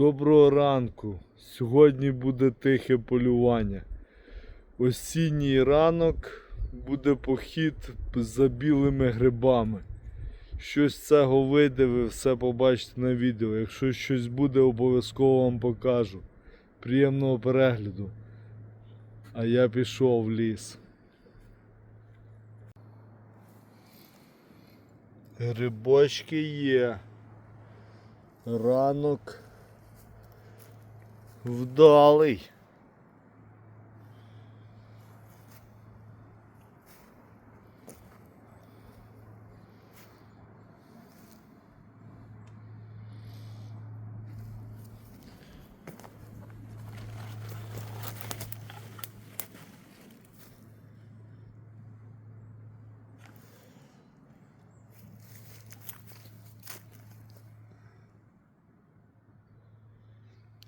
Доброго ранку. Сьогодні буде тихе полювання. Осінній ранок буде похід за білими грибами. Щось цього вийде, ви все побачите на відео. Якщо щось буде, обов'язково вам покажу. Приємного перегляду. А я пішов в ліс. Грибочки є. Ранок вдалий.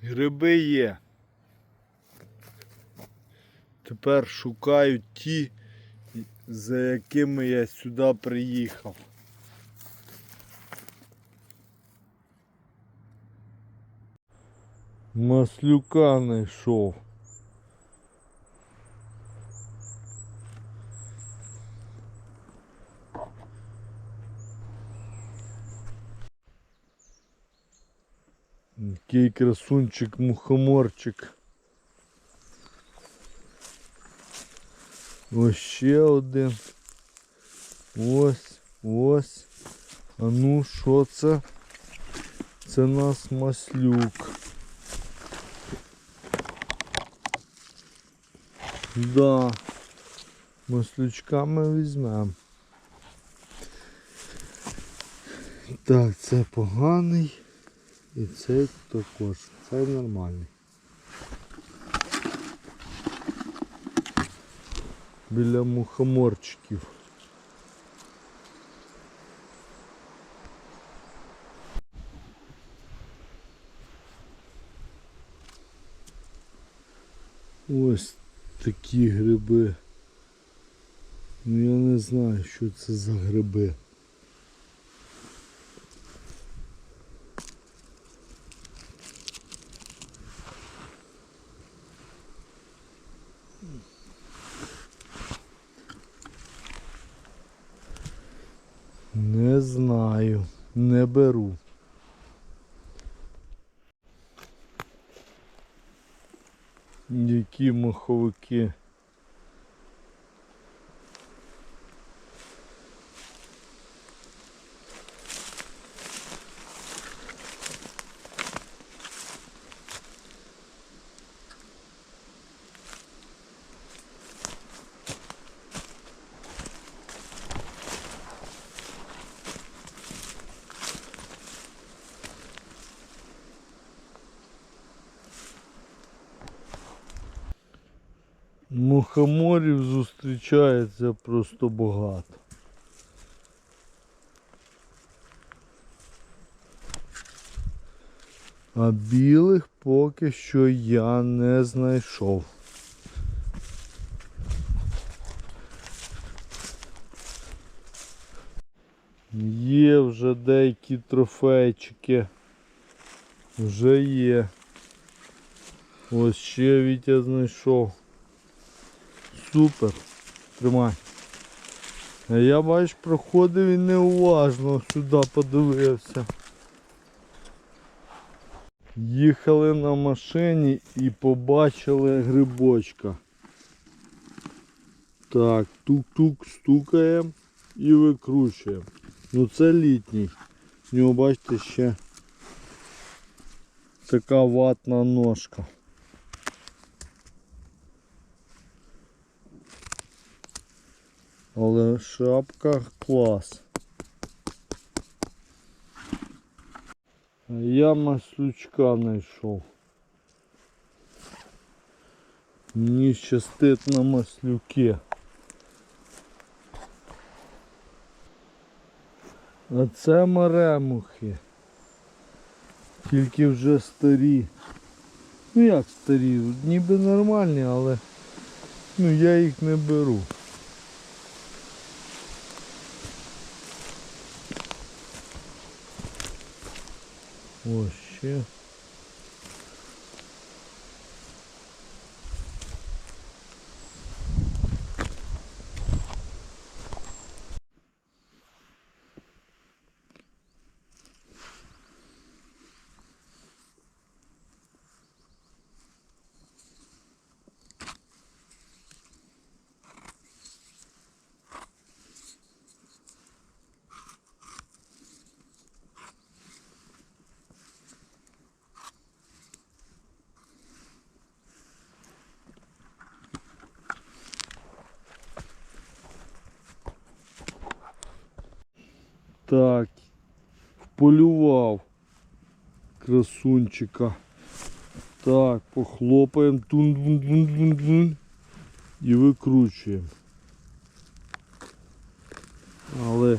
Гриби є. Тепер шукаю ті, за якими я сюди приїхав. Маслюка знайшов. Який красунчик, мухоморчик. Ось ще один. Ось, ось. А ну, що це? Це нас маслюк. Да. Маслючка ми візьмемо. Так, це поганий. І цей також. Цей нормальний. Біля мухоморчиків. Ось такі гриби. Ну я не знаю, що це за гриби. Не знаю, не беру. Які маховики. Мухоморів зустрічається просто багато. А білих поки що я не знайшов. Є вже деякі трофейчики. Вже є. Ось ще Вітя знайшов. Супер. Тримай. Я бач, проходив і неуважно сюди подивився. Їхали на машині і побачили грибочка. Так, тук-тук стукаємо і викручуємо. Ну це літній. В нього бачите ще така ватна ножка. Але шапка клас. Я маслючка знайшов. Мені щастить на маслюки. А це маремухи. Тільки вже старі. Ну як старі? Ніби нормальні, але ну я їх не беру. Ось ще. Так. Вполював красунчика. Так, похлопаємо тун тун тун тун тун і викручуємо. Але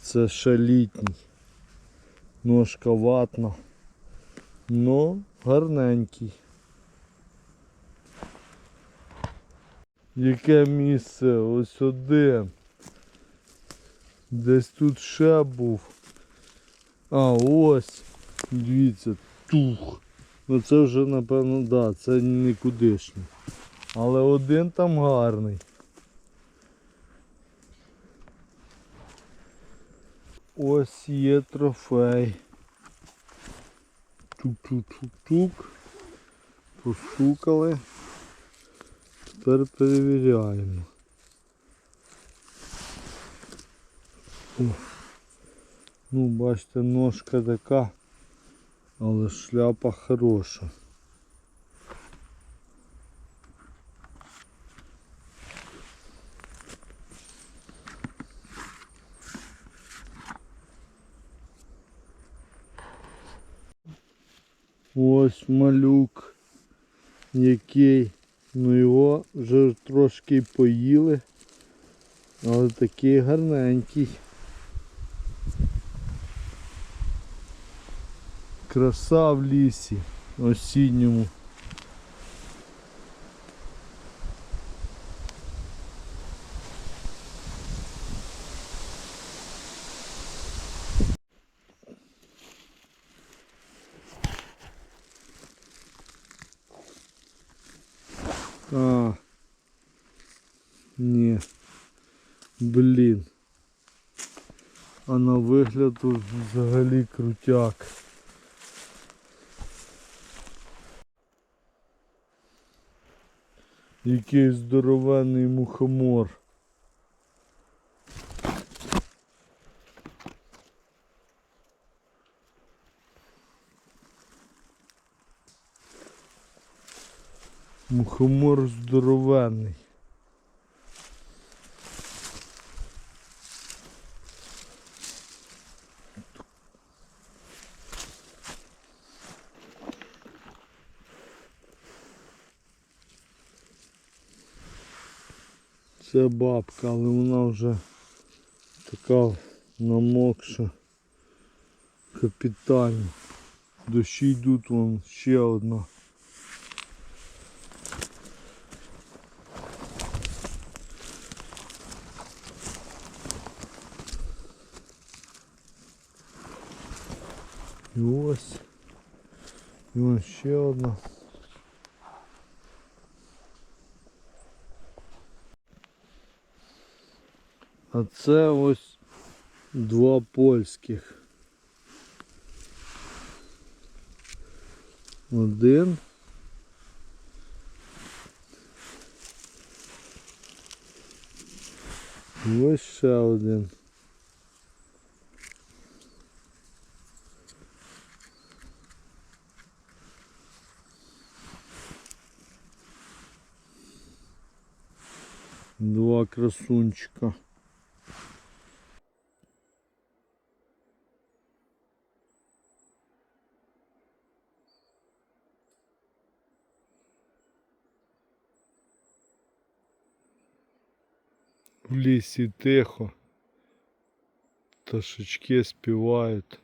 це ще літній. Ножка ватна. Но гарненький. Яке місце? Ось один. Десь тут ще був. А, ось. Дивіться, тух. Ну це вже напевно, да, це нікудишній. Але один там гарний. Ось є трофей. Тук-тук-тук-тук. Постукали. Тепер перевіряємо. Ну, бачите, ножка така, але шляпа хороша. Ось малюк, який, ну його вже трошки поїли, але такий гарненький. Краса в лісі осінньому. А, ні. Блін. А на вигляд взагалі крутяк. Який здоровенний мухомор. Мухомор здоровенний. Це бабка, але вона вже така намокша. Капітально. Дощі йдуть вон ще одна. І ось. І ось ще одна. А це ось два польських. Один. Ось ще один. Два красунчика. В лісі тихо. Пташечки співають.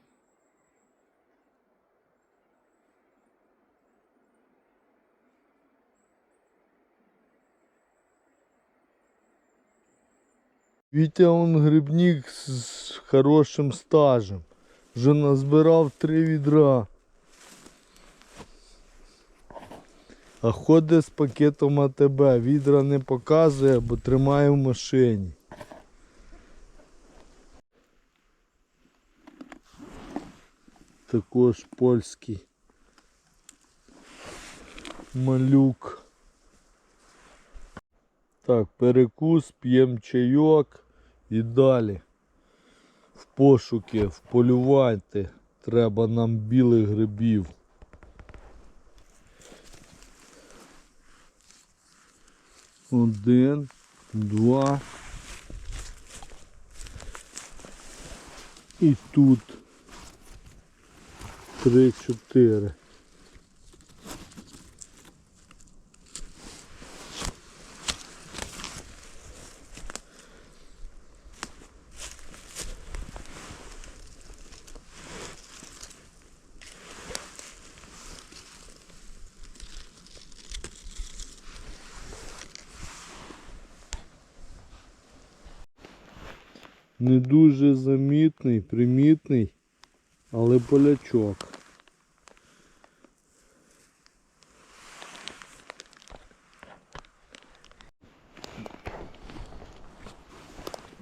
Вітя он грибник з хорошим стажем. Вже назбирав три відра. А ходить з пакетом АТБ. Відра не показує, бо тримає в машині. Також польський малюк. Так, перекус, п'ємо чайок і далі. В пошуки, в полювати треба нам білих грибів. Один, два. І тут три-чотири. Не дуже замітний, примітний, але полячок.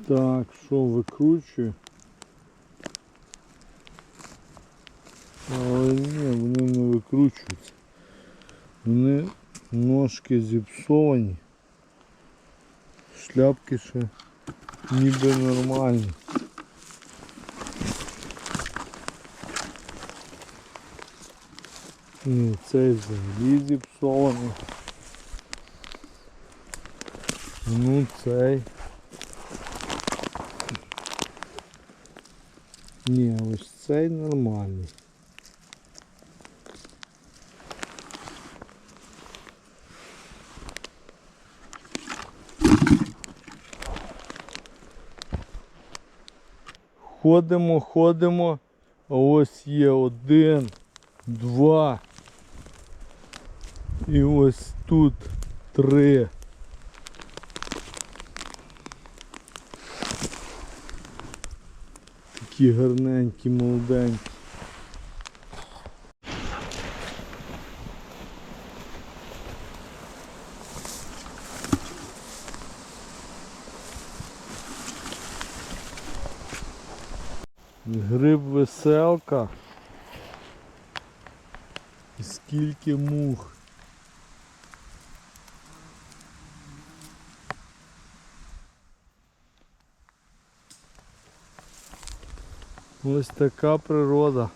Так, що викручую? Але ні, вони не викручуються. Вони ножки зіпсовані. Шляпки ще ніби нормальні. Ні, цей взагалі зіпсований. Ну цей. Ні, ось цей нормальний. Ходимо, ходимо. Ось є один, два. І ось тут три. Такі гарненькі, молоденькі. Веселка. І скільки мух. Ось така природа.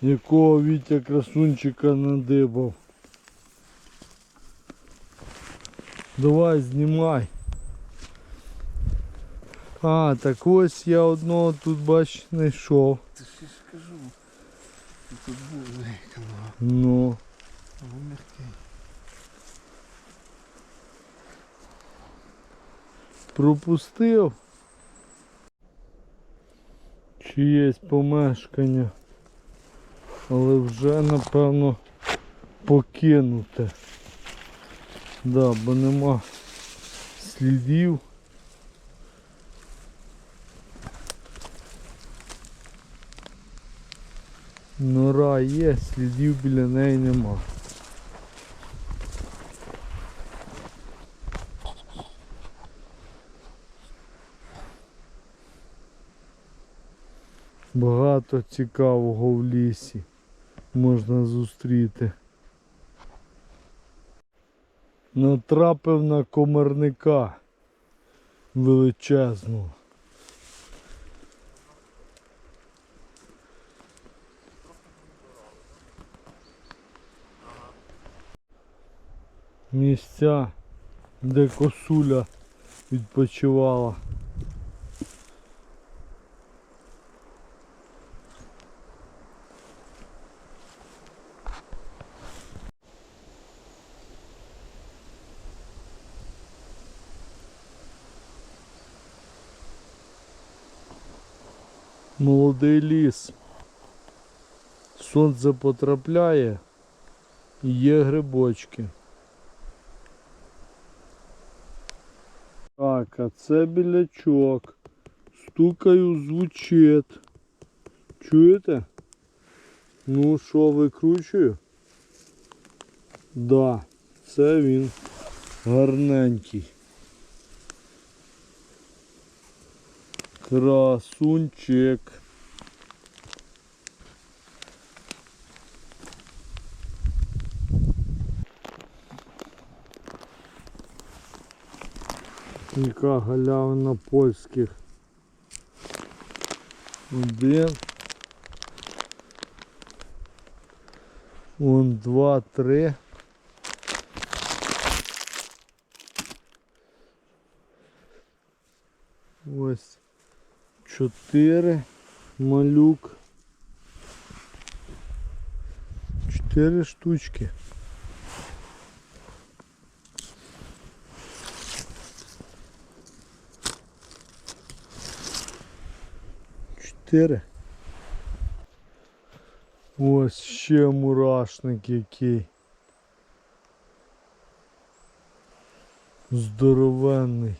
Якого Вітя красунчика надибав. Давай знімай. А, так ось я одного тут бач знайшов. Ти ж я ж кажу. Тут був зайкано. Ну. Але м'який. пропустив чиєсь помешкання, але вже напевно покинуте. Да, бо нема слідів. Нора є, слідів біля неї нема. Багато цікавого в лісі можна зустріти. Натрапив на комарника величезного. Місця, де косуля відпочивала. Молодий ліс. Сонце потрапляє і є грибочки. Так, а це білячок. Стукаю, звучить. Чуєте? Ну що, викручую? Да, це він гарненький. Красунчик. Яка галявина польських. Один. Вон два, три. Ось чотири малюк. Чотири штучки. Чотири. Ось ще мурашник який. Здоровенний.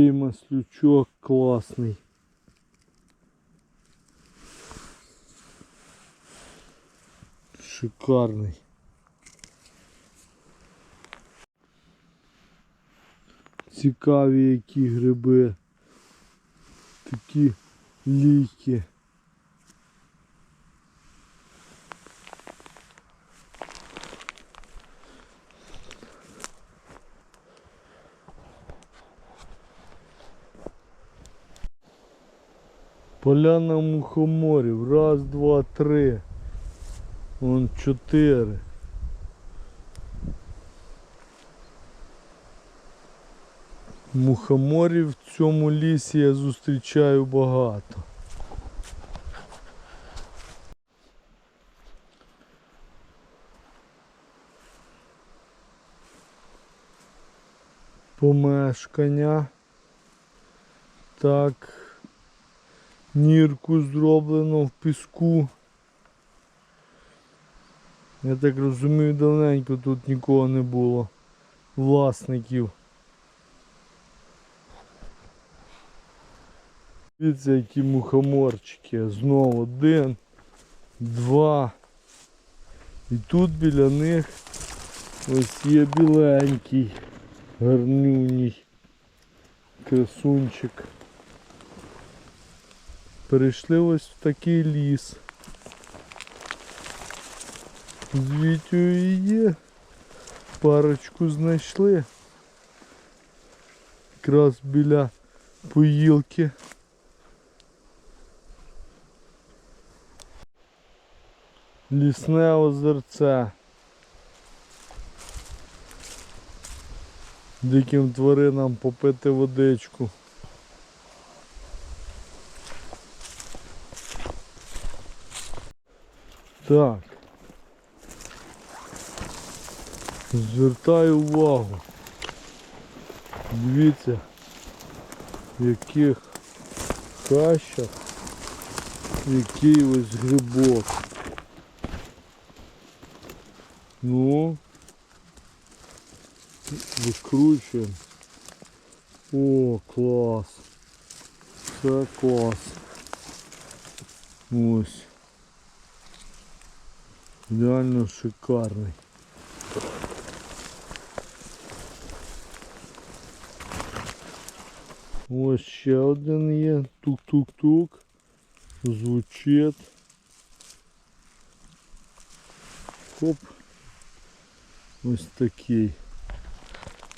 Який маслючок класний. Шикарний. Цікаві які гриби. Такі ліки. Поляна мухоморів. Раз, два, три. Вон чотири. Мухоморів в цьому лісі я зустрічаю багато. Помешкання. Так. Нірку зроблено в піску. Я так розумію, давненько тут нікого не було. Власників. Дивіться, які мухоморчики. Знову один, два. І тут біля них ось є біленький, гарнюній красунчик. Перейшли ось в такий ліс. Звідтю і є. Парочку знайшли. Якраз біля поїлки. Лісне озерце. Диким тваринам попити водичку. Так. Звертаю увагу. Дивіться, в яких хащах який ось грибок. Ну, викручуємо. О, клас. Це клас. Ось. Реально шикарний. Ось ще один є. Тук-тук-тук. Звучить. Хоп. Ось такий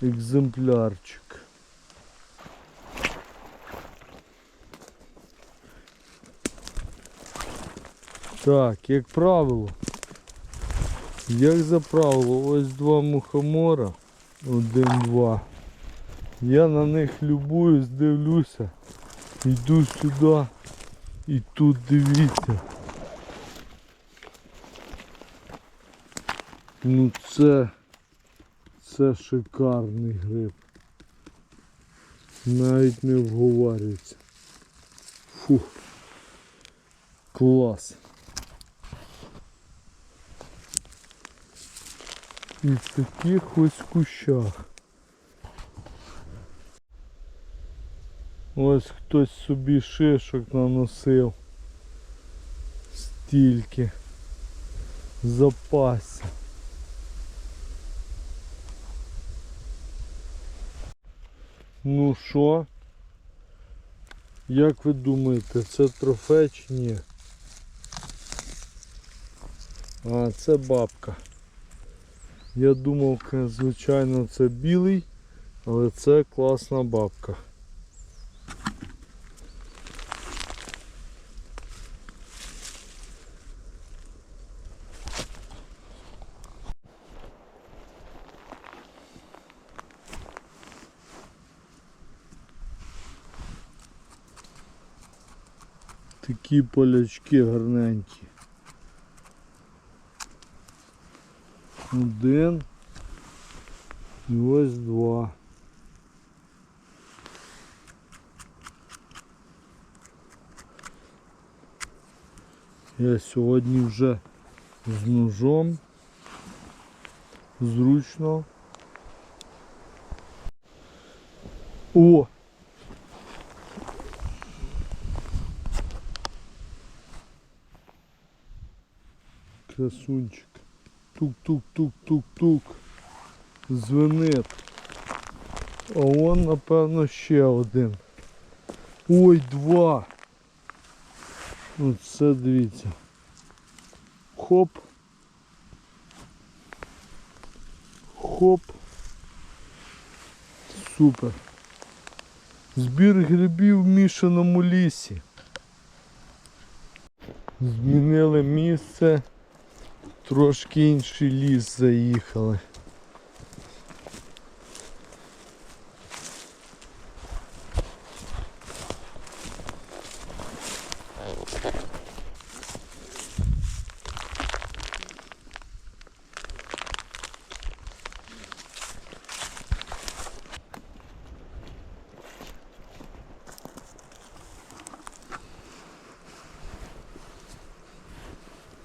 екземплярчик. Так, як правило, як за правило, ось два мухомора, один-два. Я на них любуюсь, дивлюся, йду сюди і тут дивіться. Ну це, це шикарний гриб. Навіть не вговарюється. Фух. Клас. І в таких ось кущах. Ось хтось собі шишок наносив. Стільки. Запасся. Ну що? Як ви думаєте, це трофей чи ні? А, це бабка. Я думав, звичайно, це білий, але це класна бабка. Такі полячки гарненькі. Один. І ось два. Я сьогодні вже з ножом. Зручно. О! Красунчик. Тук-тук-тук-тук-тук. Звенит. А он, напевно, ще один. Ой, два. Оце дивіться. Хоп. Хоп. Супер. Збір грибів в мішаному лісі. Змінили місце. Трошки інший ліс заїхали.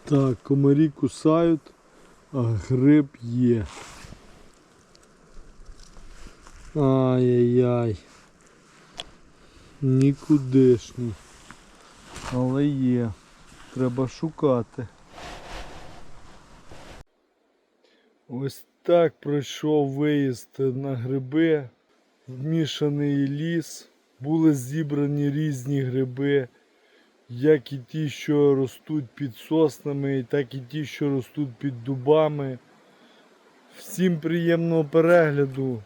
Так, комарі кусають, а гриб є. Ай-яй-яй. Нікудишній. Але є. Треба шукати. Ось так пройшов виїзд на гриби, вмішаний ліс. Були зібрані різні гриби як і ті, що ростуть під соснами, так і ті, що ростуть під дубами. Всім приємного перегляду.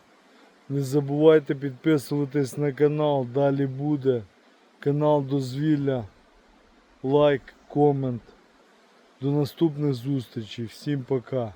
Не забувайте підписуватись на канал, далі буде. Канал Дозвілля. Лайк, комент. До наступних зустрічей. Всім пока.